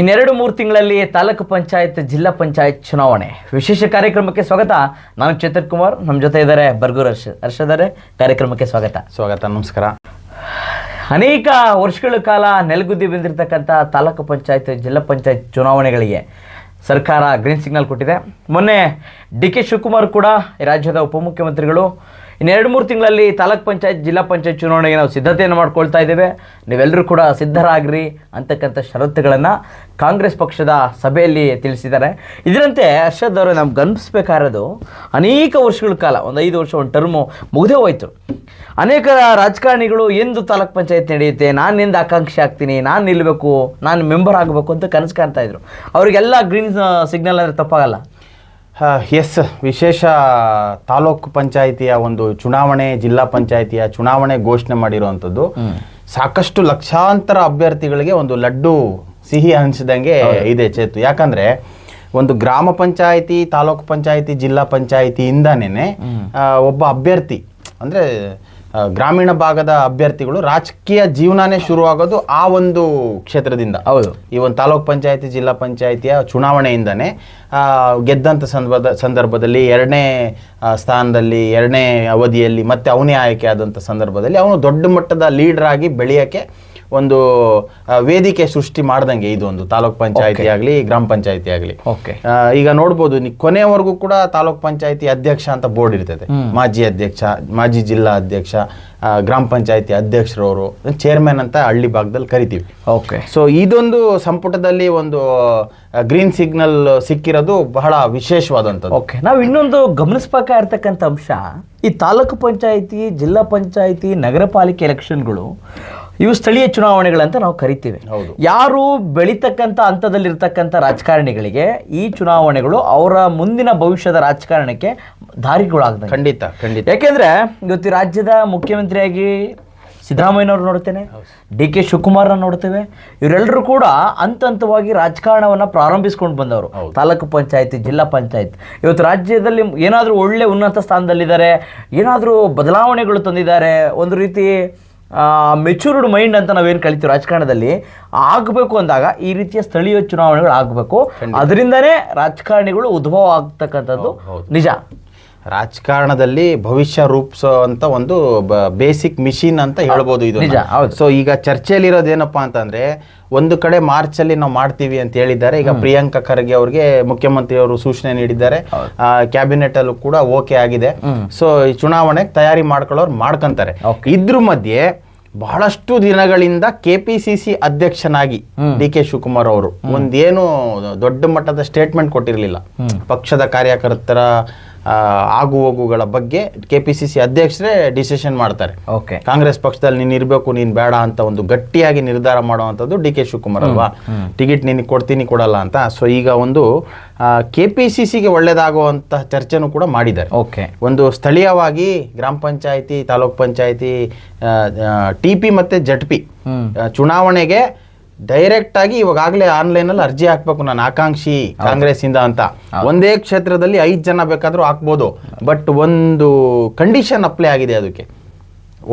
ಇನ್ನೆರಡು ಮೂರು ತಿಂಗಳಲ್ಲಿ ತಾಲೂಕು ಪಂಚಾಯತ್ ಜಿಲ್ಲಾ ಪಂಚಾಯತ್ ಚುನಾವಣೆ. ವಿಶೇಷ ಕಾರ್ಯಕ್ರಮಕ್ಕೆ ಸ್ವಾಗತ. ನಾನು ಚೇತನ್ ಕುಮಾರ್. ನಮ್ಮ ಜೊತೆ ಇದ್ದಾರೆ ಬರ್ಗೂರ್ ಹರ್ಷ ಹರ್ಷದರೆ. ಕಾರ್ಯಕ್ರಮಕ್ಕೆ ಸ್ವಾಗತ. ಸ್ವಾಗತ ನಮಸ್ಕಾರ. ಅನೇಕ ವರ್ಷಗಳ ಕಾಲ ನೆಲಗುದ್ದಿ ಬಂದಿರತಕ್ಕಂಥ ತಾಲೂಕು ಪಂಚಾಯತ್ ಜಿಲ್ಲಾ ಪಂಚಾಯತ್ ಚುನಾವಣೆಗಳಿಗೆ ಸರ್ಕಾರ ಗ್ರೀನ್ ಸಿಗ್ನಲ್ ಕೊಟ್ಟಿದೆ. ಮೊನ್ನೆ ಡಿ ಕೆ ಶಿವಕುಮಾರ್ ಕೂಡ ರಾಜ್ಯದ ಉಪಮುಖ್ಯಮಂತ್ರಿಗಳು ಇನ್ನೆರಡು ಮೂರು ತಿಂಗಳಲ್ಲಿ ತಾಲೂಕ್ ಪಂಚಾಯತ್, ಜಿಲ್ಲಾ ಪಂಚಾಯತ್ ಚುನಾವಣೆಗೆ ನಾವು ಸಿದ್ಧತೆಯನ್ನು ಮಾಡ್ಕೊಳ್ತಾ ಇದ್ದೇವೆ. ನೀವೆಲ್ಲರೂ ಕೂಡ ಸಿದ್ಧರಾಗ್ರಿ ಅಂತಕ್ಕಂಥ ಷರತ್ತುಗಳನ್ನು ಕಾಂಗ್ರೆಸ್ ಪಕ್ಷದ ಸಭೆಯಲ್ಲಿ ತಿಳಿಸಿದ್ದಾರೆ. ಇದರಂತೆ ಅರ್ಷದ್ ಅವರು ನಮ್ಗೆ ಗಮನಿಸ್ಬೇಕಾಗಿರೋದು ಅನೇಕ ವರ್ಷಗಳ ಕಾಲ, ಒಂದು ಐದು ವರ್ಷ, ಒಂದು ಟರ್ಮು ಮುಗಿದೇ ಹೋಯಿತು. ಅನೇಕ ರಾಜಕಾರಣಿಗಳು, ಎಂದು ತಾಲೂಕ್ ಪಂಚಾಯತ್ ನಡೆಯುತ್ತೆ, ನಾನು ಎಂದು ಆಕಾಂಕ್ಷೆ ಆಗ್ತೀನಿ, ನಾನು ನಿಲ್ಲಬೇಕು ನಾನು ಮೆಂಬರ್ ಆಗಬೇಕು ಅಂತ ಕನಸು ಕಾಣ್ತಾ ಇದ್ರು. ಅವರಿಗೆಲ್ಲ ಗ್ರೀನ್ ಸಿಗ್ನಲ್ ಅಂದರೆ ತಪ್ಪಾಗಲ್ಲ. ಎಸ್ ವಿಶೇಷ ತಾಲೂಕು ಪಂಚಾಯಿತಿಯ ಒಂದು ಚುನಾವಣೆ ಜಿಲ್ಲಾ ಪಂಚಾಯಿತಿಯ ಚುನಾವಣೆ ಘೋಷಣೆ ಮಾಡಿರುವಂಥದ್ದು. ಸಾಕಷ್ಟು ಲಕ್ಷಾಂತರ ಅಭ್ಯರ್ಥಿಗಳಿಗೆ ಒಂದು ಲಡ್ಡು ಸಿಹಿ ಹಂಚಿದಂಗೆ ಇದೆ ಚೇತು. ಯಾಕಂದ್ರೆ ಒಂದು ಗ್ರಾಮ ಪಂಚಾಯಿತಿ ತಾಲೂಕು ಪಂಚಾಯಿತಿ ಜಿಲ್ಲಾ ಪಂಚಾಯಿತಿಯಿಂದನೇ ಒಬ್ಬ ಅಭ್ಯರ್ಥಿ ಅಂದ್ರೆ ಗ್ರಾಮೀಣ ಭಾಗದ ಅಭ್ಯರ್ಥಿಗಳು ರಾಜಕೀಯ ಜೀವನನೇ ಶುರುವಾಗೋದು ಆ ಒಂದು ಕ್ಷೇತ್ರದಿಂದ. ಹೌದು. ಈ ಒಂದು ತಾಲೂಕ್ ಪಂಚಾಯತಿ ಜಿಲ್ಲಾ ಪಂಚಾಯತಿಯ ಚುನಾವಣೆಯಿಂದನೇ ಗೆದ್ದಂಥ ಸಂದರ್ಭದ ಸಂದರ್ಭದಲ್ಲಿ ಎರಡನೇ ಸ್ಥಾನದಲ್ಲಿ ಎರಡನೇ ಅವಧಿಯಲ್ಲಿ ಮತ್ತೆ ಅವನೇ ಆಯ್ಕೆ ಆದಂಥ ಸಂದರ್ಭದಲ್ಲಿ ಅವನು ದೊಡ್ಡ ಮಟ್ಟದ ಲೀಡರ್ ಆಗಿ ಬೆಳೆಯೋಕ್ಕೆ ಒಂದು ವೇದಿಕೆ ಸೃಷ್ಟಿ ಮಾಡ್ದಂಗೆ ಇದು ಒಂದು ತಾಲೂಕ್ ಪಂಚಾಯತಿ ಆಗಲಿ ಗ್ರಾಮ ಪಂಚಾಯತಿ ಆಗಲಿ. ಈಗ ನೋಡ್ಬೋದು ಕೊನೆವರೆಗೂ ಕೂಡ ತಾಲೂಕ್ ಪಂಚಾಯತಿ ಅಧ್ಯಕ್ಷ ಅಂತ ಬೋರ್ಡ್ ಇರ್ತದೆ. ಮಾಜಿ ಅಧ್ಯಕ್ಷ ಮಾಜಿ ಜಿಲ್ಲಾ ಅಧ್ಯಕ್ಷ ಗ್ರಾಮ ಪಂಚಾಯತಿ ಅಧ್ಯಕ್ಷರವರು ಚೇರ್ಮನ್ ಅಂತ ಹಳ್ಳಿ ಭಾಗದಲ್ಲಿ ಕರಿತೀವಿ. ಓಕೆ ಸೊ ಇದೊಂದು ಸಂಪುಟದಲ್ಲಿ ಒಂದು ಗ್ರೀನ್ ಸಿಗ್ನಲ್ ಸಿಕ್ಕಿರೋದು ಬಹಳ ವಿಶೇಷವಾದಂಥದ್ದು. ಓಕೆ ನಾವು ಇನ್ನೊಂದು ಗಮನಿಸಬೇಕಾಗಿರ್ತಕ್ಕಂಥ ಅಂಶ ಈ ತಾಲೂಕು ಪಂಚಾಯಿತಿ ಜಿಲ್ಲಾ ಪಂಚಾಯಿತಿ ನಗರ ಪಾಲಿಕೆ ಎಲೆಕ್ಷನ್ಗಳು ಇವು ಸ್ಥಳೀಯ ಚುನಾವಣೆಗಳಂತ ನಾವು ಕರಿತೀವಿ. ಯಾರು ಬೆಳೀತಕ್ಕಂಥ ಹಂತದಲ್ಲಿರ್ತಕ್ಕಂಥ ರಾಜಕಾರಣಿಗಳಿಗೆ ಈ ಚುನಾವಣೆಗಳು ಅವರ ಮುಂದಿನ ಭವಿಷ್ಯದ ರಾಜಕಾರಣಕ್ಕೆ ದಾರಿಗಳಾಗ್ತವೆ ಖಂಡಿತ ಖಂಡಿತ. ಯಾಕೆಂದ್ರೆ ಇವತ್ತು ರಾಜ್ಯದ ಮುಖ್ಯಮಂತ್ರಿಯಾಗಿ ಸಿದ್ದರಾಮಯ್ಯನವ್ರು ನೋಡ್ತೇನೆ ಡಿ ಕೆ ಶಿವಕುಮಾರ್ನ ನೋಡ್ತೇವೆ ಇವರೆಲ್ಲರೂ ಕೂಡ ಹಂತ ಹಂತವಾಗಿ ರಾಜಕಾರಣವನ್ನು ಪ್ರಾರಂಭಿಸ್ಕೊಂಡು ಬಂದವರು. ತಾಲೂಕು ಪಂಚಾಯತಿ ಜಿಲ್ಲಾ ಪಂಚಾಯತ್. ಇವತ್ತು ರಾಜ್ಯದಲ್ಲಿ ಏನಾದರೂ ಒಳ್ಳೆ ಉನ್ನತ ಸ್ಥಾನದಲ್ಲಿದ್ದಾರೆ ಏನಾದರೂ ಬದಲಾವಣೆಗಳು ತಂದಿದ್ದಾರೆ ಒಂದು ರೀತಿ ಮೆಚೂರ್ಡ್ ಮೈಂಡ್ ಅಂತ ನಾವೇನು ಕಲಿತೀವಿ ರಾಜಕಾರಣದಲ್ಲಿ ಆಗಬೇಕು ಅಂದಾಗ ಈ ರೀತಿಯ ಸ್ಥಳೀಯ ಚುನಾವಣೆಗಳು ಆಗಬೇಕು. ಅದರಿಂದನೇ ರಾಜಕಾರಣಿಗಳು ಉದ್ಭವ ಆಗ್ತಕ್ಕಂಥದ್ದು ನಿಜ. ರಾಜಕಾರಣದಲ್ಲಿ ಭವಿಷ್ಯ ರೂಪಿಸೋ ಅಂತ ಒಂದು ಬೇಸಿಕ್ ಮಿಷಿನ್ ಅಂತ ಹೇಳ್ಬೋದು ಇದು. ಸೊ ಈಗ ಚರ್ಚೆಯಲ್ಲಿರೋದು ಏನಪ್ಪಾ ಅಂತಂದ್ರೆ ಒಂದು ಕಡೆ ಮಾರ್ಚ್ ಅಲ್ಲಿ ನಾವು ಮಾಡ್ತೀವಿ ಅಂತ ಹೇಳಿದ್ದಾರೆ. ಈಗ ಪ್ರಿಯಾಂಕಾ ಖರ್ಗೆ ಅವ್ರಿಗೆ ಮುಖ್ಯಮಂತ್ರಿ ಅವರು ಸೂಚನೆ ನೀಡಿದ್ದಾರೆ. ಕ್ಯಾಬಿನೆಟ್ ಅಲ್ಲೂ ಕೂಡ ಓಕೆ ಆಗಿದೆ. ಸೊ ಈ ಚುನಾವಣೆಗೆ ತಯಾರಿ ಮಾಡ್ಕೊಳ್ಳೋರು ಮಾಡ್ಕೊಂತಾರೆ. ಇದ್ರ ಮಧ್ಯೆ ಬಹಳಷ್ಟು ದಿನಗಳಿಂದ ಕೆಪಿಸಿಸಿ ಅಧ್ಯಕ್ಷನಾಗಿ ಡಿ ಕೆ ಶಿವಕುಮಾರ್ ಅವರು ಒಂದೇನು ದೊಡ್ಡ ಮಟ್ಟದ ಸ್ಟೇಟ್ಮೆಂಟ್ ಕೊಟ್ಟಿರಲಿಲ್ಲ. ಪಕ್ಷದ ಕಾರ್ಯಕರ್ತರ ಆಗು ಹೋಗುಗಳ ಬಗ್ಗೆ ಕೆ ಪಿ ಸಿ ಸಿ ಅಧ್ಯಕ್ಷರೇ ಡಿಸಿಷನ್ ಮಾಡ್ತಾರೆ. ಓಕೆ ಕಾಂಗ್ರೆಸ್ ಪಕ್ಷದಲ್ಲಿ ನೀನು ಇರಬೇಕು ನೀನು ಬೇಡ ಅಂತ ಒಂದು ಗಟ್ಟಿಯಾಗಿ ನಿರ್ಧಾರ ಮಾಡುವಂಥದ್ದು ಡಿ ಕೆ ಶಿವಕುಮಾರ್ ಅಲ್ವಾ? ಟಿಕೆಟ್ ನಿನಗೆ ಕೊಡ್ತೀನಿ ಕೊಡಲ್ಲ ಅಂತ. ಸೊ ಈಗ ಒಂದು ಕೆ ಪಿ ಸಿ ಸಿಗೆ ಒಳ್ಳೇದಾಗುವಂತಹ ಚರ್ಚೆನೂ ಕೂಡ ಮಾಡಿದ್ದಾರೆ. ಓಕೆ ಒಂದು ಸ್ಥಳೀಯವಾಗಿ ಗ್ರಾಮ ಪಂಚಾಯಿತಿ ತಾಲೂಕ್ ಪಂಚಾಯಿತಿ ಟಿ ಪಿ ಮತ್ತು ಜಡ್ ಪಿ ಚುನಾವಣೆಗೆ ಡೈರೆಕ್ಟ್ ಆಗಿ ಇವಾಗಲೇ ಆನ್ಲೈನ್ ಅಲ್ಲಿ ಅರ್ಜಿ ಹಾಕ್ಬೇಕು ನಾನು ಆಕಾಂಕ್ಷಿ ಕಾಂಗ್ರೆಸ್ ಇಂದ ಅಂತ. ಒಂದೇ ಕ್ಷೇತ್ರದಲ್ಲಿ ಐದು ಜನ ಬೇಕಾದ್ರೂ ಹಾಕ್ಬೋದು. ಬಟ್ ಒಂದು ಕಂಡೀಷನ್ ಅಪ್ಲೈ ಆಗಿದೆ ಅದಕ್ಕೆ.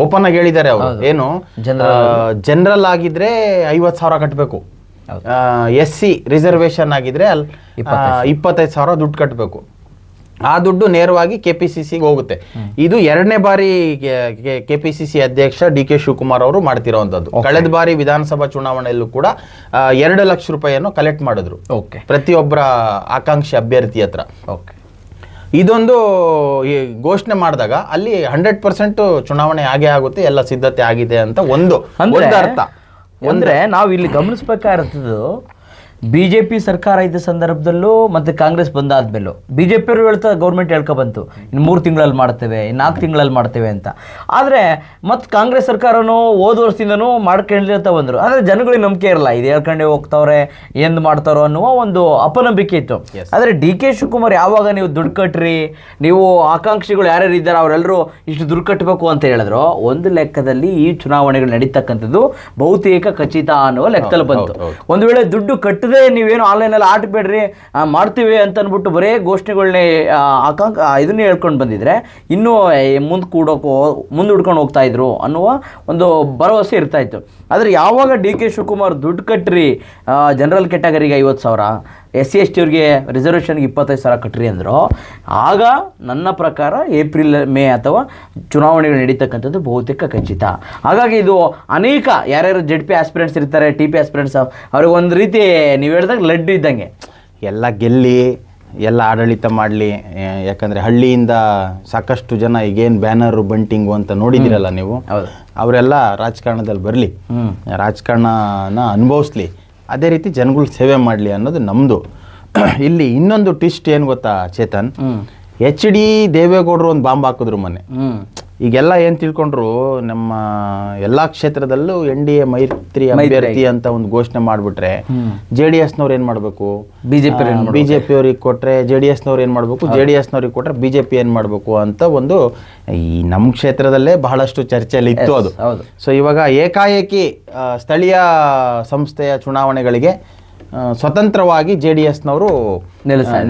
ಓಪನ್ ಆಗಿ ಹೇಳಿದ್ದಾರೆ ಅವರು. ಏನು? ಜನರಲ್ ಆಗಿದ್ರೆ ಐವತ್ತು ಸಾವಿರ ಕಟ್ಟಬೇಕು ಎಸ್ ಸಿ ರಿಸರ್ವೇಶನ್ ಆಗಿದ್ರೆ ಅಲ್ಲಿ ಇಪ್ಪತ್ತೈದು ಸಾವಿರ. ದುಡ್ಡು ಕಟ್ಟಬೇಕು ಆ ದುಡ್ಡು ನೇರವಾಗಿ ಕೆ ಪಿ ಸಿ ಸಿಗೆ ಹೋಗುತ್ತೆ ಇದು ಎರಡನೇ ಬಾರಿ ಕೆ ಪಿ ಸಿ ಸಿ ಅಧ್ಯಕ್ಷ ಡಿ ಕೆ ಶಿವಕುಮಾರ್ ಅವರು ಮಾಡ್ತಿರೋವಂಥದ್ದು. ಕಳೆದ ಬಾರಿ ವಿಧಾನಸಭಾ ಚುನಾವಣೆಯಲ್ಲೂ ಕೂಡ ಎರಡು ಲಕ್ಷ ರೂಪಾಯಿಯನ್ನು ಕಲೆಕ್ಟ್ ಮಾಡಿದ್ರು. ಓಕೆ ಪ್ರತಿಯೊಬ್ಬರ ಆಕಾಂಕ್ಷಿ ಅಭ್ಯರ್ಥಿ ಹತ್ರ. ಓಕೆ ಇದೊಂದು ಘೋಷಣೆ ಮಾಡಿದಾಗ ಅಲ್ಲಿ ಹಂಡ್ರೆಡ್ ಪರ್ಸೆಂಟ್ ಚುನಾವಣೆ ಆಗೇ ಆಗುತ್ತೆ ಎಲ್ಲ ಸಿದ್ಧತೆ ಆಗಿದೆ ಅಂತ ಒಂದು ಅರ್ಥ. ಅಂದ್ರೆ ನಾವು ಇಲ್ಲಿ ಗಮನಿಸ್ಬೇಕಾಗಿರ್ತದ್ದು ಬಿಜೆಪಿ ಸರ್ಕಾರ ಇದ್ದ ಸಂದರ್ಭದಲ್ಲೂ ಮತ್ತೆ ಕಾಂಗ್ರೆಸ್ ಬಂದಾದ್ಮೇಲೂ. ಬಿಜೆಪಿಯವರು ಹೇಳ್ತಾ ಗೌರ್ಮೆಂಟ್ ಹೇಳ್ಕೊ ಬಂತು. ಇನ್ನು ಮೂರು ತಿಂಗಳಲ್ಲಿ ಮಾಡ್ತೇವೆ ಇನ್ನು ನಾಲ್ಕು ತಿಂಗಳಲ್ಲಿ ಮಾಡ್ತೇವೆ ಅಂತ. ಆದರೆ ಮತ್ತೆ ಕಾಂಗ್ರೆಸ್ ಸರ್ಕಾರನೂ ಹೋದ ವರ್ಷದಿಂದನೂ ಅಂತ ಬಂದರು. ಆದರೆ ಜನಗಳಿಗೆ ನಂಬಿಕೆ ಇರಲ್ಲ. ಇದು ಹೇಳ್ಕೊಂಡೆ ಹೋಗ್ತಾವ್ರೆ ಎಂದು ಮಾಡ್ತಾರೋ ಅನ್ನುವ ಒಂದು ಅಪನಂಬಿಕೆ ಇತ್ತು. ಆದರೆ ಡಿ ಕೆ ಶಿವಕುಮಾರ್ ಯಾವಾಗ ನೀವು ದುಡ್ಡು ಕಟ್ಟ್ರಿ ನೀವು ಆಕಾಂಕ್ಷಿಗಳು ಯಾರ್ಯಾರು ಇದ್ದಾರೆ ಅವರೆಲ್ಲರೂ ಇಷ್ಟು ದುಡ್ಡು ಕಟ್ಟಬೇಕು ಅಂತ ಹೇಳಿದ್ರು ಒಂದು ಲೆಕ್ಕದಲ್ಲಿ ಈ ಚುನಾವಣೆಗಳು ನಡೀತಕ್ಕಂಥದ್ದು ಬಹುತೇಕ ಖಚಿತ ಅನ್ನುವ ಲೆಕ್ಕದಲ್ಲಿ ಬಂತು. ಒಂದು ವೇಳೆ ದುಡ್ಡು ಕಟ್ಟದೆ ಇಲ್ಲದೆ ನೀವೇನು ಆನ್ಲೈನಲ್ಲಿ ಆಟಬೇಡ್ರಿ ಮಾಡ್ತೀವಿ ಅಂತ ಅಂದ್ಬಿಟ್ಟು ಬರೇ ಘೋಷಣೆಗಳನ್ನೇ ಆಕಾಂಕ್ ಇದನ್ನೇ ಹೇಳ್ಕೊಂಡು ಬಂದಿದ್ರೆ ಇನ್ನೂ ಮುಂದೆ ಕೂಡೋಕೋ ಮುಂದೆ ಹುಡ್ಕೊಂಡು ಹೋಗ್ತಾ ಇದ್ರು ಅನ್ನುವ ಒಂದು ಭರವಸೆ ಇರ್ತಾ ಇತ್ತು. ಆದರೆ ಯಾವಾಗ ಡಿ ಕೆ ಶಿವಕುಮಾರ್ ದುಡ್ಡು ಕಟ್ಟ್ರಿ ಜನರಲ್ ಕೆಟಗರಿಗೆ ಐವತ್ತು ಸಾವಿರ ಎಸ್ ಸಿ ಎಸ್ ಟಿ ಅವ್ರಿಗೆ ರಿಸರ್ವೇಷನ್ಗೆ ಇಪ್ಪತ್ತೈದು ಸಾವಿರ ಕಟ್ಟ್ರಿ ಅಂದರು. ಆಗ ನನ್ನ ಪ್ರಕಾರ ಏಪ್ರಿಲ್ ಮೇ ಅಥವಾ ಚುನಾವಣೆಗಳು ನಡೀತಕ್ಕಂಥದ್ದು ಬಹುತೇಕ ಖಚಿತ. ಹಾಗಾಗಿ ಇದು ಅನೇಕ ಯಾರ್ಯಾರು ಜೆಡ್ ಪಿ ಆಸ್ಪಿರೆಂಟ್ಸ್ ಇರ್ತಾರೆ ಟಿ ಪಿ ಆಸ್ಪಿರೆಂಟ್ಸ್ ಅವ್ರಿಗೆ ಒಂದು ರೀತಿ ನೀವು ಹೇಳಿದಾಗ ಲಡ್ಡು ಇದ್ದಂಗೆ. ಎಲ್ಲ ಗೆಲ್ಲಿ ಎಲ್ಲ ಆಡಳಿತ ಮಾಡಲಿ ಯಾಕಂದರೆ ಹಳ್ಳಿಯಿಂದ ಸಾಕಷ್ಟು ಜನ ಈಗೇನು ಬ್ಯಾನರು ಬಂಟಿಂಗು ಅಂತ ನೋಡಿದ್ದೀರಲ್ಲ ನೀವು? ಅವರೆಲ್ಲ ರಾಜಕಾರಣದಲ್ಲಿ ಬರಲಿ. ರಾಜಕಾರಣನ ಅನುಭವಿಸ್ಲಿ. ಅದೇ ರೀತಿ ಜನಗಳ ಸೇವೆ ಮಾಡಲಿ ಅನ್ನೋದು ನಮ್ಮದು ಇಲ್ಲಿ ಇನ್ನೊಂದು ಟ್ವಿಸ್ಟ್ ಏನು ಗೊತ್ತಾ ಚೇತನ್? ಎಚ್ ಡಿ ದೇವೇಗೌಡರು ಒಂದು ಬಾಂಬ್ ಹಾಕಿದ್ರು ಮೊನ್ನೆ. ಹ್ಞೂ ಈಗೆಲ್ಲ ಏನು ತಿಳ್ಕೊಂಡ್ರು ನಮ್ಮ ಎಲ್ಲ ಕ್ಷೇತ್ರದಲ್ಲೂ ಎನ್ ಡಿ ಎ ಮೈತ್ರಿ ಅಭ್ಯರ್ಥಿ ಅಂತ ಒಂದು ಘೋಷಣೆ ಮಾಡಿಬಿಟ್ರೆ ಜೆ ಡಿ ಎಸ್ನವ್ರು ಏನು ಮಾಡಬೇಕು? B J P B J P ಅವ್ರಿಗೆ ಕೊಟ್ಟರೆ ಜೆ ಡಿ ಎಸ್ನವ್ರು ಏನು ಮಾಡಬೇಕು? ಜೆ ಡಿ ಎಸ್ನವ್ರಿಗೆ ಕೊಟ್ಟರೆ ಬಿ ಜೆ ಪಿ ಏನು ಮಾಡಬೇಕು ಅಂತ ಒಂದು ಈ ನಮ್ಮ ಕ್ಷೇತ್ರದಲ್ಲೇ ಬಹಳಷ್ಟು ಚರ್ಚೆಯಲ್ಲಿ ಇತ್ತು ಅದು. ಸೊ ಇವಾಗ ಏಕಾಏಕಿ ಸ್ಥಳೀಯ ಸಂಸ್ಥೆಯ ಚುನಾವಣೆಗಳಿಗೆ ಸ್ವತಂತ್ರವಾಗಿ ಜೆ ಡಿ ಎಸ್ನವರು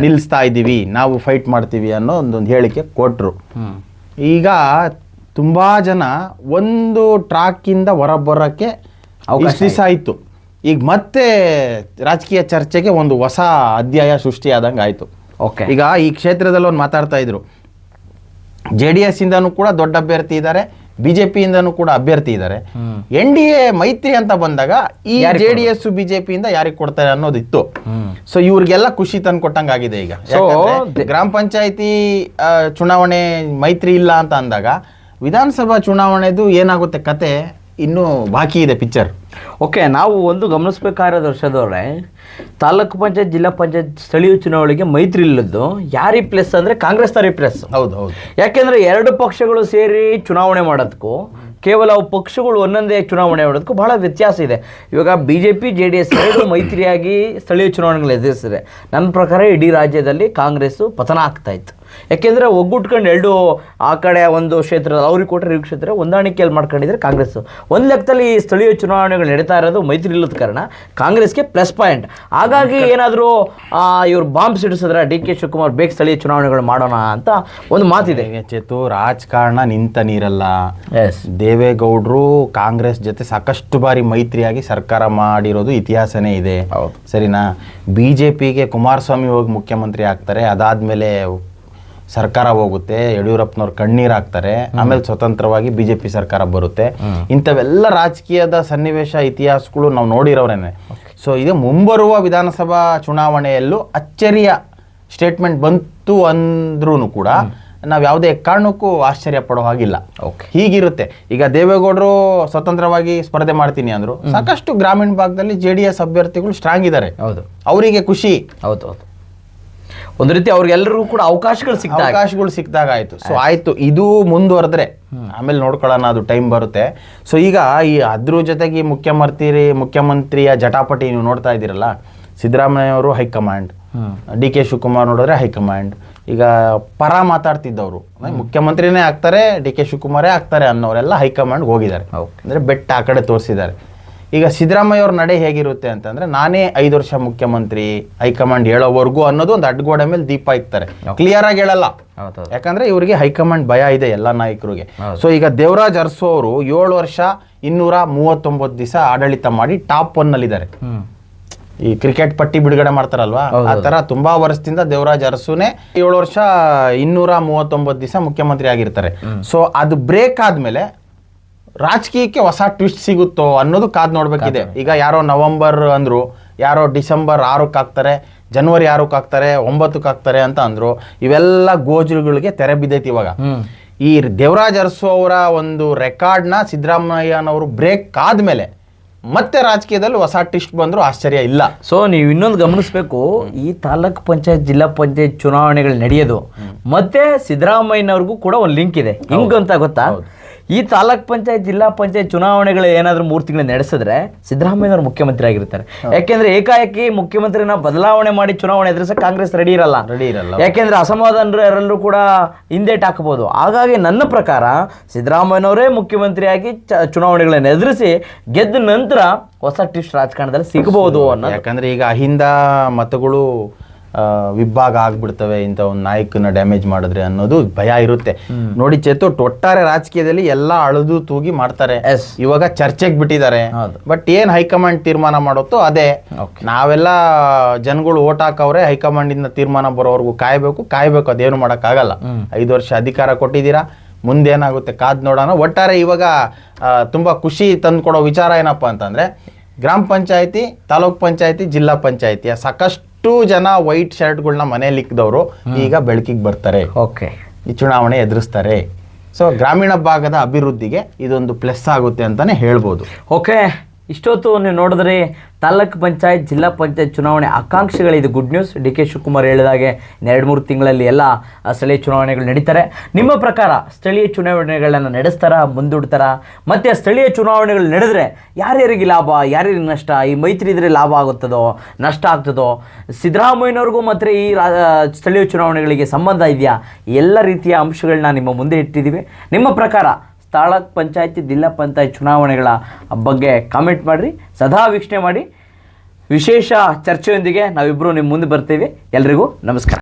ನಿಲ್ಲಿಸ್ತಾ ಇದ್ದೀವಿ ನಾವು ಫೈಟ್ ಮಾಡ್ತೀವಿ ಅನ್ನೋ ಒಂದೊಂದು ಹೇಳಿಕೆ ಕೊಟ್ಟರು ಈಗ ತುಂಬಾ ಜನ ಒಂದು ಟ್ರಾಕಿಂದ ಹೊರಬರೋಕ್ಕೆ ಅವಕಾಶ ದಿವಸ ಆಯಿತು. ಈಗ ಮತ್ತೆ ರಾಜಕೀಯ ಚರ್ಚೆಗೆ ಒಂದು ಹೊಸ ಅಧ್ಯಾಯ ಸೃಷ್ಟಿಯಾದಂಗೆ ಆಯಿತು ಓಕೆ ಈಗ ಈ ಕ್ಷೇತ್ರದಲ್ಲಿ ಒಂದು ಮಾತಾಡ್ತಾ ಇದ್ರು. ಜೆ ಡಿ ಎಸ್ ಇಂದನೂ ಕೂಡ ದೊಡ್ಡ ಅಭ್ಯರ್ಥಿ ಇದ್ದಾರೆ ಬಿಜೆಪಿಯಿಂದನೂ ಕೂಡ ಅಭ್ಯರ್ಥಿ ಇದ್ದಾರೆ. ಎನ್ ಡಿ ಎ ಮೈತ್ರಿ ಅಂತ ಬಂದಾಗ ಈ ಜೆ ಡಿ ಎಸ್ ಬಿಜೆಪಿಯಿಂದ ಯಾರಿಗೆ ಕೊಡ್ತಾರೆ ಅನ್ನೋದಿತ್ತು. ಸೊ ಇವ್ರಿಗೆಲ್ಲ ಖುಷಿ ತಂದು ಕೊಟ್ಟಂಗಾಗಿದೆ ಈಗ ಗ್ರಾಮ ಪಂಚಾಯತಿ ಚುನಾವಣೆ ಮೈತ್ರಿ ಇಲ್ಲ ಅಂತ ಅಂದಾಗ ವಿಧಾನಸಭಾ ಚುನಾವಣೆದು ಏನಾಗುತ್ತೆ ಕತೆ ಇನ್ನೂ ಬಾಕಿ ಇದೆ ಪಿಕ್ಚರ್ ಓಕೆ ನಾವು ಒಂದು ಗಮನಿಸಬೇಕಾದ ವರ್ಷದವರೇ ತಾಲೂಕು ಪಂಚಾಯತ್ ಜಿಲ್ಲಾ ಪಂಚಾಯತ್ ಸ್ಥಳೀಯ ಚುನಾವಣೆಗೆ ಮೈತ್ರಿ ಇಲ್ಲದ್ದು ಯಾರಿ ಪ್ಲಸ್ ಅಂದರೆ ಕಾಂಗ್ರೆಸ್ನವರಿ ಪ್ಲಸ್ ಹೌದು ಹೌದು. ಯಾಕೆಂದರೆ ಎರಡು ಪಕ್ಷಗಳು ಸೇರಿ ಚುನಾವಣೆ ಮಾಡೋದಕ್ಕೂ ಕೇವಲ ಅವು ಪಕ್ಷಗಳು ಒಂದೊಂದೇ ಚುನಾವಣೆ ಮಾಡೋದಕ್ಕೂ ಬಹಳ ವ್ಯತ್ಯಾಸ ಇದೆ. ಇವಾಗ B J P J D S ಎರಡು ಮೈತ್ರಿಯಾಗಿ ಸ್ಥಳೀಯ ಚುನಾವಣೆಗಳು ಎದುರಿಸಿದೆ. ನನ್ನ ಪ್ರಕಾರ ಇಡೀ ರಾಜ್ಯದಲ್ಲಿ ಕಾಂಗ್ರೆಸ್ಸು ಪತನ ಆಗ್ತಾ ಇತ್ತು. ಯಾಕೆಂದರೆ ಒಗ್ಗೂಟ್ಕೊಂಡು ಎರಡು ಆ ಕಡೆ ಒಂದು ಕ್ಷೇತ್ರ ಅವ್ರಿಗೆ ಕೊಟ್ಟರೆ ಈ ಕ್ಷೇತ್ರ ಹೊಂದಾಣಿಕೆಯಲ್ಲಿ ಮಾಡ್ಕೊಂಡಿದ್ರೆ ಕಾಂಗ್ರೆಸ್ ಒಂದು ಲೆಕ್ಕದಲ್ಲಿ ಈ ಸ್ಥಳೀಯ ಚುನಾವಣೆಗಳು ನಡೀತಾ ಇರೋದು ಮೈತ್ರಿ ಇಲ್ಲದ ಕಾರಣ ಕಾಂಗ್ರೆಸ್ಗೆ ಪ್ಲಸ್ ಪಾಯಿಂಟ್ ಹಾಗಾಗಿ ಏನಾದರೂ ಇವರು ಬಾಂಬ್ ಸಿಡಿಸಿದ್ರೆ ಡಿ ಕೆ ಶಿವಕುಮಾರ್ ಬೇಗ ಸ್ಥಳೀಯ ಚುನಾವಣೆಗಳು ಮಾಡೋಣ ಅಂತ ಒಂದು ಮಾತಿದೆ. ಚೇತು ರಾಜಕಾರಣ ನಿಂತ ನೀರಲ್ಲ. ಎಸ್ ದೇವೇಗೌಡರು ಕಾಂಗ್ರೆಸ್ ಜೊತೆ ಸಾಕಷ್ಟು ಬಾರಿ ಮೈತ್ರಿಯಾಗಿ ಸರ್ಕಾರ ಮಾಡಿರೋದು ಇತಿಹಾಸನೇ ಇದೆ. ಹೌದು. ಸರಿನಾ? ಬಿ ಜೆ ಪಿಗೆ ಕುಮಾರಸ್ವಾಮಿ ಹೋಗಿ ಮುಖ್ಯಮಂತ್ರಿ ಆಗ್ತಾರೆ ಅದಾದ್ಮೇಲೆ ಸರ್ಕಾರ ಹೋಗುತ್ತೆ ಯಡಿಯೂರಪ್ಪನವ್ರು ಕಣ್ಣೀರು ಹಾಕ್ತಾರೆ ಆಮೇಲೆ ಸ್ವತಂತ್ರವಾಗಿ ಬಿ ಜೆ ಪಿ ಸರ್ಕಾರ ಬರುತ್ತೆ. ಇಂಥವೆಲ್ಲ ರಾಜಕೀಯದ ಸನ್ನಿವೇಶ ಇತಿಹಾಸಗಳು ನಾವು ನೋಡಿರೋರೇನೆ. ಸೊ ಇದು ಮುಂಬರುವ ವಿಧಾನಸಭಾ ಚುನಾವಣೆಯಲ್ಲೂ ಅಚ್ಚರಿಯ ಸ್ಟೇಟ್ಮೆಂಟ್ ಬಂತು ಅಂದ್ರೂ ಕೂಡ ನಾವು ಯಾವುದೇ ಕಾರಣಕ್ಕೂ ಆಶ್ಚರ್ಯ ಪಡೋ ಹಾಗಿಲ್ಲ. ಓಕೆ ಹೀಗಿರುತ್ತೆ. ಈಗ ದೇವೇಗೌಡರು ಸ್ವತಂತ್ರವಾಗಿ ಸ್ಪರ್ಧೆ ಮಾಡ್ತೀನಿ ಅಂದ್ರು. ಸಾಕಷ್ಟು ಗ್ರಾಮೀಣ ಭಾಗದಲ್ಲಿ ಜೆ ಡಿ ಎಸ್ ಅಭ್ಯರ್ಥಿಗಳು ಸ್ಟ್ರಾಂಗ್ ಇದ್ದಾರೆ ಹೌದು. ಅವರಿಗೆ ಖುಷಿ. ಹೌದು ಹೌದು. ಒಂದು ರೀತಿ ಅವ್ರಿಗೆಲ್ಲರಿಗೂ ಕೂಡ ಅವಕಾಶಗಳು ಸಿಗ್ತಾ ಅವಕಾಶಗಳು ಸಿಕ್ಕಿದಾಗ ಆಯಿತು. ಸೊ ಆಯ್ತು. ಇದು ಮುಂದುವರೆದ್ರೆ ಆಮೇಲೆ ನೋಡ್ಕೊಳ್ಳೋಣ ಅದು ಟೈಮ್ ಬರುತ್ತೆ. ಸೊ ಈಗ ಈ ಅದ್ರ ಜೊತೆಗೆ ಈ ಮುಖ್ಯಮಂತ್ರಿ ಮುಖ್ಯಮಂತ್ರಿಯ ಜಟಾಪಟಿ ನೀವು ನೋಡ್ತಾ ಇದ್ದೀರಲ್ಲ ಸಿದ್ದರಾಮಯ್ಯ ಅವರು ಹೈಕಮಾಂಡ್ ಡಿ ಕೆ ಶಿವಕುಮಾರ್ ನೋಡಿದ್ರೆ ಹೈಕಮಾಂಡ್. ಈಗ ಪರ ಮಾತಾಡ್ತಿದ್ದವರು ಮುಖ್ಯಮಂತ್ರಿನೇ ಆಗ್ತಾರೆ ಡಿ ಕೆ ಶಿವಕುಮಾರೇ ಆಗ್ತಾರೆ ಅನ್ನೋರೆಲ್ಲ ಹೈಕಮಾಂಡ್ಗೆ ಹೋಗಿದ್ದಾರೆ. ಅಂದರೆ ಅಂದ್ರೆ ಬೆಟ್ಟ ಆ ಕಡೆ ತೋರಿಸಿದ್ದಾರೆ. ಈಗ ಸಿದ್ದರಾಮಯ್ಯ ಅವ್ರ ನಡೆ ಹೇಗಿರುತ್ತೆ ಅಂತಂದ್ರೆ ನಾನೇ ಐದು ವರ್ಷ ಮುಖ್ಯಮಂತ್ರಿ ಹೈಕಮಾಂಡ್ ಹೇಳೋವರೆಗೂ ಅನ್ನೋದು ಒಂದು ಅಡ್ಗೋಡೆ ಮೇಲೆ ದೀಪ ಇಕ್ತಾರೆ. ಕ್ಲಿಯರ್ ಆಗಿ ಹೇಳಲ್ಲ. ಯಾಕಂದ್ರೆ ಇವರಿಗೆ ಹೈಕಮಾಂಡ್ ಭಯ ಇದೆ ಎಲ್ಲ ನಾಯಕರಿಗೆ. ಸೊ ಈಗ ದೇವರಾಜ್ ಅರಸು ಅವರು ಏಳು ವರ್ಷ ಇನ್ನೂರ ಮೂವತ್ತೊಂಬತ್ತು ದಿವಸ ಆಡಳಿತ ಮಾಡಿ ಟಾಪ್ ಒನ್ ನಲ್ಲಿದ್ದಾರೆ. ಹ್ಮ್. ಈ ಕ್ರಿಕೆಟ್ ಪಟ್ಟಿ ಬಿಡುಗಡೆ ಮಾಡ್ತಾರಲ್ವಾ? ಆ ತರ ತುಂಬಾ ವರ್ಷದಿಂದ ದೇವರಾಜ್ ಅರಸುನೇ ಏಳು ವರ್ಷ ಇನ್ನೂರ ಮೂವತ್ತೊಂಬತ್ತು ದಿವಸ ಮುಖ್ಯಮಂತ್ರಿ ಆಗಿರ್ತಾರೆ. ಸೊ ಅದು ಬ್ರೇಕ್ ಆದ್ಮೇಲೆ ರಾಜಕೀಯಕ್ಕೆ ಹೊಸ ಟ್ವಿಸ್ಟ್ ಸಿಗುತ್ತೋ ಅನ್ನೋದು ಕಾದ್ ನೋಡ್ಬೇಕಿದೆ. ಈಗ ಯಾರೋ ನವೆಂಬರ್ ಅಂದ್ರು ಯಾರೋ ಡಿಸೆಂಬರ್ ಆರಕ್ಕೆ ಹಾಕ್ತಾರೆ ಜನವರಿ ಆರಕ್ಕೆ ಹಾಕ್ತಾರೆ ಒಂಬತ್ತಕ್ಕೆ ಹಾಕ್ತಾರೆ ಅಂತ ಅಂದ್ರು ಇವೆಲ್ಲ ಗೋಜುಗಳಿಗೆ ತೆರೆ ಬಿದ್ದೈತಿ ಇವಾಗ. ಈ ದೇವರಾಜ್ ಅರಸು ಅವರ ಒಂದು ರೆಕಾರ್ಡ್ನ ಸಿದ್ದರಾಮಯ್ಯನವರು ಬ್ರೇಕ್ ಆದ್ಮೇಲೆ ಮತ್ತೆ ರಾಜಕೀಯದಲ್ಲಿ ಹೊಸ ಟಿಸ್ಟ್ ಬಂದ್ರು ಆಶ್ಚರ್ಯ ಇಲ್ಲ. ಸೊ ನೀವು ಇನ್ನೊಂದು ಗಮನಿಸಬೇಕು ಈ ತಾಲೂಕ್ ಪಂಚಾಯತ್ ಜಿಲ್ಲಾ ಪಂಚಾಯತ್ ಚುನಾವಣೆಗಳು ನಡೆಯೋದು. ಮತ್ತೆ ಸಿದ್ದರಾಮಯ್ಯನವ್ರಿಗೂ ಕೂಡ ಒಂದು ಲಿಂಕ್ ಇದೆ. ಹಿಂಗಂತ ಅಂತ ಗೊತ್ತಾ ಈ ತಾಲೂಕ್ ಪಂಚಾಯತ್ ಜಿಲ್ಲಾ ಪಂಚಾಯತ್ ಚುನಾವಣೆಗಳು ಏನಾದರೂ ಮೂರು ತಿಂಗಳು ನಡೆಸಿದ್ರೆ ಸಿದ್ದರಾಮಯ್ಯನವರು ಮುಖ್ಯಮಂತ್ರಿ ಆಗಿರ್ತಾರೆ. ಯಾಕೆಂದ್ರೆ ಏಕಾಏಕಿ ಮುಖ್ಯಮಂತ್ರಿನ ಬದಲಾವಣೆ ಮಾಡಿ ಚುನಾವಣೆ ಎದುರಿಸ ಕಾಂಗ್ರೆಸ್ ರೆಡಿ ಇರಲ್ಲ. ರೆಡಿ ಇರಲ್ಲ ಯಾಕೆಂದ್ರೆ ಅಸಮಾಧಾನರೆಲ್ಲರೂ ಕೂಡ ಹಿಂದೇಟ್ ಹಾಕಬಹುದು ಹಾಗಾಗಿ ನನ್ನ ಪ್ರಕಾರ ಸಿದ್ದರಾಮಯ್ಯನವರೇ ಮುಖ್ಯಮಂತ್ರಿಯಾಗಿ ಚುನಾವಣೆಗಳನ್ನು ಎದುರಿಸಿ ಗೆದ್ದ ನಂತರ ಹೊಸ ಟಿಸ್ಟ್ ರಾಜಕಾರಣದಲ್ಲಿ ಸಿಗಬಹುದು ಅನ್ನೋ ಯಾಕಂದ್ರೆ ಈಗ ಅಹಿಂದ ಮತಗಳು ವಿಭಾಗ ಆಗ್ಬಿಡ್ತವೆ ಇಂಥ ಒಂದು ನಾಯಕನ ಡ್ಯಾಮೇಜ್ ಮಾಡಿದ್ರೆ ಅನ್ನೋದು ಭಯ ಇರುತ್ತೆ. ನೋಡಿ ಚೇತು ಒಟ್ಟಾರೆ ರಾಜಕೀಯದಲ್ಲಿ ಎಲ್ಲ ಅಳದು ತೂಗಿ ಮಾಡ್ತಾರೆ. ಇವಾಗ ಚರ್ಚೆಗೆ ಬಿಟ್ಟಿದ್ದಾರೆ. ಬಟ್ ಏನ್ ಹೈಕಮಾಂಡ್ ತೀರ್ಮಾನ ಮಾಡುತ್ತೋ ಅದೇ. ನಾವೆಲ್ಲ ಜನಗಳು ಓಟ್ ಹಾಕವ್ರೆ ಹೈಕಮಾಂಡ್ ಇಂದ ತೀರ್ಮಾನ ಬರೋವರೆಗೂ ಕಾಯ್ಬೇಕು ಕಾಯ್ಬೇಕು ಅದೇನು ಮಾಡಕ್ಕಾಗಲ್ಲ. ಐದು ವರ್ಷ ಅಧಿಕಾರ ಕೊಟ್ಟಿದ್ದೀರಾ ಮುಂದೇನಾಗುತ್ತೆ ಕಾದ್ ನೋಡೋಣ. ಒಟ್ಟಾರೆ ಇವಾಗ ತುಂಬಾ ಖುಷಿ ತಂದ್ಕೊಡೋ ವಿಚಾರ ಏನಪ್ಪಾ ಅಂತಂದ್ರೆ ಗ್ರಾಮ ಪಂಚಾಯತಿ ತಾಲೂಕ್ ಪಂಚಾಯತಿ ಜಿಲ್ಲಾ ಪಂಚಾಯತಿ ಸಾಕಷ್ಟು ಜನ ವೈಟ್ ಶರ್ಟ್ಗಳನ್ನ ಮನೇಲಿ ಇಕ್ಕಿದವರು ಈಗ ಬೆಳಕಿಗೆ ಬರ್ತಾರೆ. ಓಕೆ. ಈ ಚುನಾವಣೆ ಎದುರಿಸ್ತಾರೆ. ಸೊ ಗ್ರಾಮೀಣ ಭಾಗದ ಅಭಿವೃದ್ಧಿಗೆ ಇದೊಂದು ಪ್ಲಸ್ ಆಗುತ್ತೆ ಅಂತಾನೆ ಹೇಳ್ಬೋದು. ಓಕೆ. ಇಷ್ಟೊತ್ತು ನೀವು ನೋಡಿದ್ರೆ ತಾಲೂಕ್ ಪಂಚಾಯತ್, ಜಿಲ್ಲಾ ಪಂಚಾಯತ್ ಚುನಾವಣೆ ಆಕಾಂಕ್ಷಿಗಳಿದು. Good news D K Shivakumar ಹೇಳಿದಾಗೆ ಎರಡು ಮೂರು ತಿಂಗಳಲ್ಲಿ ಎಲ್ಲ ಸ್ಥಳೀಯ ಚುನಾವಣೆಗಳು ನಡೀತಾರೆ. ನಿಮ್ಮ ಪ್ರಕಾರ ಸ್ಥಳೀಯ ಚುನಾವಣೆಗಳನ್ನು ನಡೆಸ್ತಾರಾ, ಮುಂದೂಡ್ತಾರ? ಮತ್ತು ಸ್ಥಳೀಯ ಚುನಾವಣೆಗಳು ನಡೆದರೆ ಯಾರ್ಯಾರಿಗೆ ಲಾಭ, ಯಾರ್ಯಾರಿಗೆ ನಷ್ಟ, ಈ ಮೈತ್ರಿ ಇದ್ರೆ ಲಾಭ ಆಗುತ್ತದೋ, ನಷ್ಟ ಆಗ್ತದೋ? ಸಿದ್ದರಾಮಯ್ಯನವ್ರಿಗೂ ಮಾತ್ರ ಈ ಸ್ಥಳೀಯ ಚುನಾವಣೆಗಳಿಗೆ ಸಂಬಂಧ ಇದೆಯಾ? ಎಲ್ಲ ರೀತಿಯ ಅಂಶಗಳನ್ನ ನಿಮ್ಮ ಮುಂದೆ ಇಟ್ಟಿದ್ದೀವಿ. ನಿಮ್ಮ ಪ್ರಕಾರ ತಾಲೂಕ್ ಪಂಚಾಯತಿ ಜಿಲ್ಲಾ ಪಂಚಾಯತ್ ಚುನಾವಣೆಗಳ ಬಗ್ಗೆ ಕಾಮೆಂಟ್ ಮಾಡಿರಿ. ಸದಾ ವೀಕ್ಷಣೆ ಮಾಡಿ. ವಿಶೇಷ ಚರ್ಚೆಯೊಂದಿಗೆ ನಾವಿಬ್ಬರು ನಿಮ್ಮ ಮುಂದೆ ಬರ್ತೀವಿ. ಎಲ್ರಿಗೂ ನಮಸ್ಕಾರ.